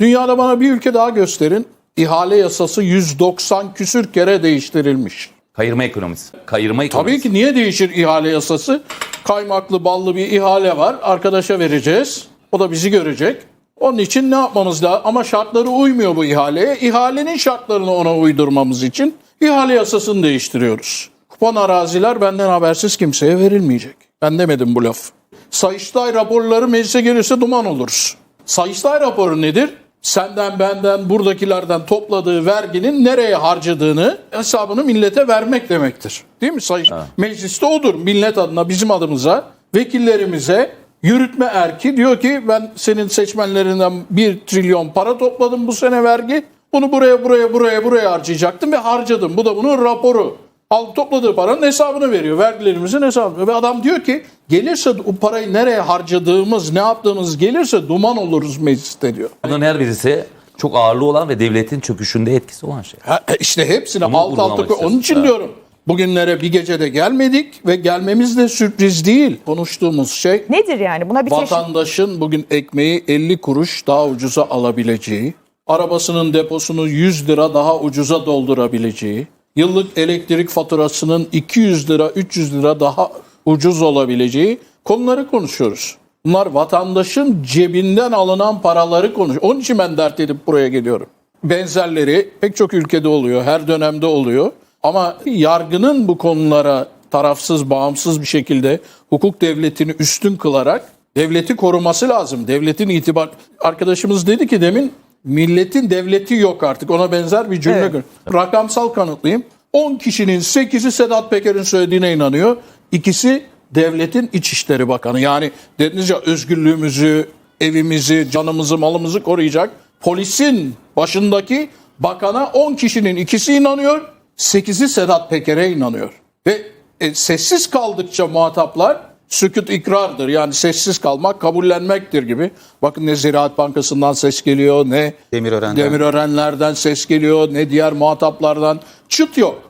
Dünyada bana bir ülke daha gösterin. İhale yasası 190 küsür kere değiştirilmiş. Kayırma ekonomisi. Kayırma ekonomisi. Tabii ki niye değişir ihale yasası? Kaymaklı ballı bir ihale var. Arkadaşa vereceğiz. O da bizi görecek. Onun için ne yapmamız lazım? Ama şartları uymuyor bu ihaleye. İhalenin şartlarını ona uydurmamız için ihale yasasını değiştiriyoruz. Kupon araziler benden habersiz kimseye verilmeyecek. Ben demedim bu laf. Sayıştay raporları meclise gelirse duman oluruz. Sayıştay raporu nedir? Senden benden buradakilerden topladığı verginin nereye harcadığını hesabını millete vermek demektir. Değil mi? Sayış Mecliste odur. Millet adına bizim adımıza vekillerimize yürütme erki diyor ki ben senin seçmenlerinden bir trilyon para topladım bu sene vergi. Bunu buraya buraya buraya buraya harcayacaktım ve harcadım. Bu da bunun raporu. Al topladığı paranın hesabını veriyor. Vergilerimizin hesabını. Ve adam diyor ki gelirse o parayı nereye harcadığımız, ne yaptığımız gelirse duman oluruz mecliste diyor. Bunların her birisi çok ağırlığı olan ve devletin çöküşünde etkisi olan şey. Ha, e, işte hepsini Bunu alt alta koy. Onun için istiyorsun. diyorum. Bugünlere bir gecede gelmedik ve gelmemiz de sürpriz değil. Konuştuğumuz şey Nedir yani? Buna bir çeşit vatandaşın bugün ekmeği 50 kuruş daha ucuza alabileceği, arabasının deposunu 100 lira daha ucuza doldurabileceği, yıllık elektrik faturasının 200 lira 300 lira daha ucuz olabileceği konuları konuşuyoruz. Bunlar vatandaşın cebinden alınan paraları konuş. Onun için ben dert edip buraya geliyorum. Benzerleri pek çok ülkede oluyor, her dönemde oluyor. Ama yargının bu konulara tarafsız, bağımsız bir şekilde hukuk devletini üstün kılarak devleti koruması lazım. Devletin itibar... Arkadaşımız dedi ki demin milletin devleti yok artık. Ona benzer bir cümle. Evet. Rakamsal kanıtlayayım. 10 kişinin 8'i Sedat Peker'in söylediğine inanıyor. İkisi devletin İçişleri Bakanı. Yani dediniz ya özgürlüğümüzü, evimizi, canımızı, malımızı koruyacak. Polisin başındaki bakana 10 kişinin ikisi inanıyor. 8'i Sedat Peker'e inanıyor. Ve e, sessiz kaldıkça muhataplar sükut ikrardır. Yani sessiz kalmak kabullenmektir gibi. Bakın ne Ziraat Bankası'ndan ses geliyor ne Demirören'den. Demirörenlerden ses geliyor ne diğer muhataplardan çıt yok.